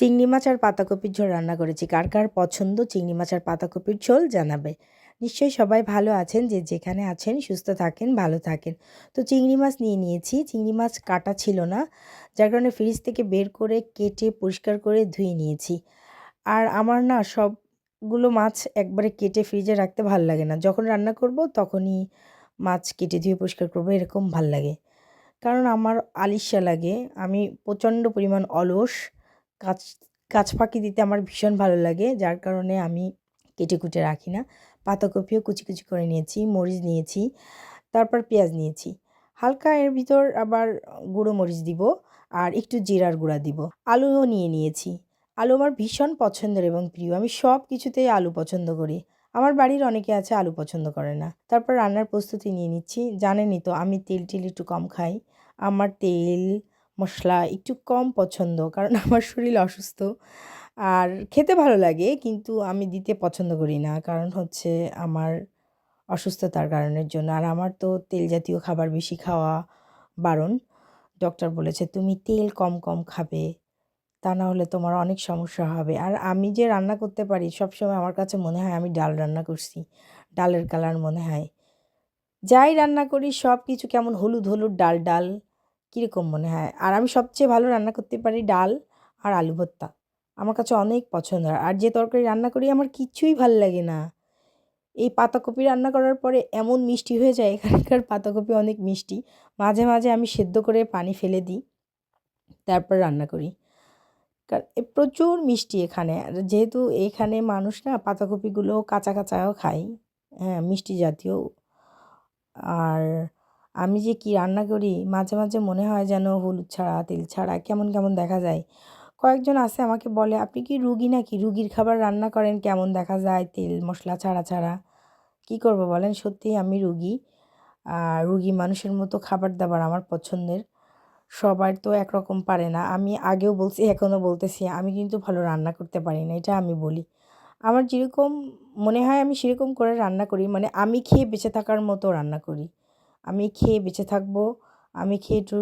চিংড়ি মাছ আর পাতাকপির ঝোল রান্না করেছি। কার কার পছন্দ চিংড়ি মাছ আর পাতাকপির ঝোল জানাবে। নিশ্চয়ই সবাই ভালো আছেন, যে যেখানে আছেন, সুস্থ থাকেন, ভালো থাকেন। তো চিংড়ি মাছ নিয়ে নিয়েছি। চিংড়ি মাছ কাটা ছিল না, যার কারণে ফ্রিজ থেকে বের করে কেটে পরিষ্কার করে ধুয়ে নিয়েছি। আর আমার না সবগুলো মাছ একবারে কেটে ফ্রিজে রাখতে ভালো লাগে না। যখন রান্না করব তখনই মাছ কেটে ধুয়ে পরিষ্কার করব, এরকম ভালো লাগে। কারণ আমার আলিশা লাগে, আমি প্রচণ্ড পরিমাণ অলস। কাজ কাজ ফাঁকি দিতে আমার ভীষণ ভালো লাগে। যার কারণে আমি কেটে কুটে রাখি না। পাতাকপিও কুচি কুচি করে নিয়েছি, মরিচ নিয়েছি, তারপর পেঁয়াজ নিয়েছি। হালকা এর ভিতর আবার গুঁড়ো মরিচ দিব আর একটু জিরার গুঁড়া দিব। আলুও নিয়ে নিয়েছি। আলু আমার ভীষণ পছন্দের এবং প্রিয়। আমি সব কিছুতেই আলু পছন্দ করি। আমার বাড়ির অনেকে আছে আলু পছন্দ করে না। তারপর রান্নার প্রস্তুতি নিয়ে নিচ্ছি। জানেনই তো আমি তেল টেল একটু কম খাই। আমার তেল মশলা একটু কম পছন্দ, কারণ আমার শরীর অসুস্থ। আর খেতে ভালো লাগে, কিন্তু আমি দিতে পছন্দ করি না, কারণ হচ্ছে আমার অসুস্থতার কারণের জন্য। আর আমার তো তেল জাতীয় খাবার বেশি খাওয়া বারণ। ডক্টর বলেছে, তুমি তেল কম কম খাবে, তা না হলে তোমার অনেক সমস্যা হবে। আর আমি যে রান্না করতে পারি, সবসময় আমার কাছে মনে হয় আমি ডাল রান্না করছি, ডালের কালার মনে হয়। যাই রান্না করি সব কিছু কেমন হলুদ হলুদ ডাল ডাল কীরকম মনে হয়? আর আমি সবচেয়ে ভালো রান্না করতে পারি ডাল আর আলু ভর্তা। আমার কাছে অনেক পছন্দ। হয় আর যে তরকারি রান্না করি আমার কিচ্ছুই ভালো লাগে না। এই পাতাকপি রান্না করার পরে এমন মিষ্টি হয়ে যায়, এখানকার পাতাকপি অনেক মিষ্টি। মাঝে মাঝে আমি সেদ্ধ করে পানি ফেলে দিই, তারপর রান্না করি। কারণ প্রচুর মিষ্টি এখানে। আর যেহেতু এখানে মানুষ না পাতাকপিগুলো কাঁচা, কাঁচাও খায় হ্যাঁ মিষ্টি জাতীয়। আর আমি যে কি রান্না করি, মাঝে মাঝে মনে হয় যেন হলুদ ছাড়া, তেল ছাড়া, কেমন কেমন দেখা যায়। কয়েকজন আসে আমাকে বলে, আপনি কি রুগী নাকি? রুগীর খাবার রান্না করেন, কেমন দেখা যায়? তেল, মশলা ছাড়া ছাড়া। কি করব বলেন? সত্যিই আমি রুগী। আর রুগী মানুষের মতো খাবার দাবার আমার পছন্দের। সবার তো একরকম পারে না। আমি আগেও বলছি এখনও বলতেছি, আমি কিন্তু ভালো রান্না করতে পারি না। এটা আমি বলি। আমার যেরকম মনে হয় আমি সেরকম করে রান্না করি মানে আমি খেয়ে বেঁচে থাকার মতো রান্না করি। আমি খেয়ে বেঁচে থাকব, আমি খেয়ে একটু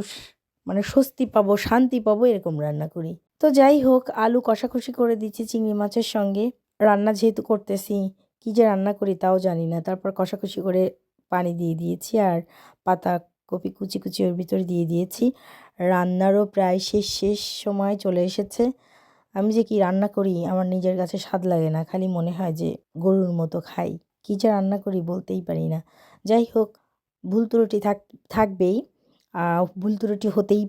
মানে স্বস্তি পাবো, শান্তি পাবো, এরকম রান্না করি। তো যাই হোক, আলু কষাকষি করে দিচ্ছি চিংড়ি মাছের সঙ্গে। রান্না যেহেতু করতেছি, কী যে রান্না করি তাও জানি না। তারপর কষাকষি করে পানি দিয়ে দিয়েছি আর পাতা কপি কুচি কুচি ওর ভিতরে দিয়ে দিয়েছি। রান্নারও প্রায় শেষ শেষ সময় চলে এসেছে। আমি যে কি রান্না করি আমার নিজের কাছে স্বাদ লাগে না, খালি মনে হয় যে গরুর মতো খাই। কী যে রান্না করি বলতেই পারি না। যাই হোক ভুল ত্রুটি থাক থাকবেই। ভুল ত্রুটি হতেই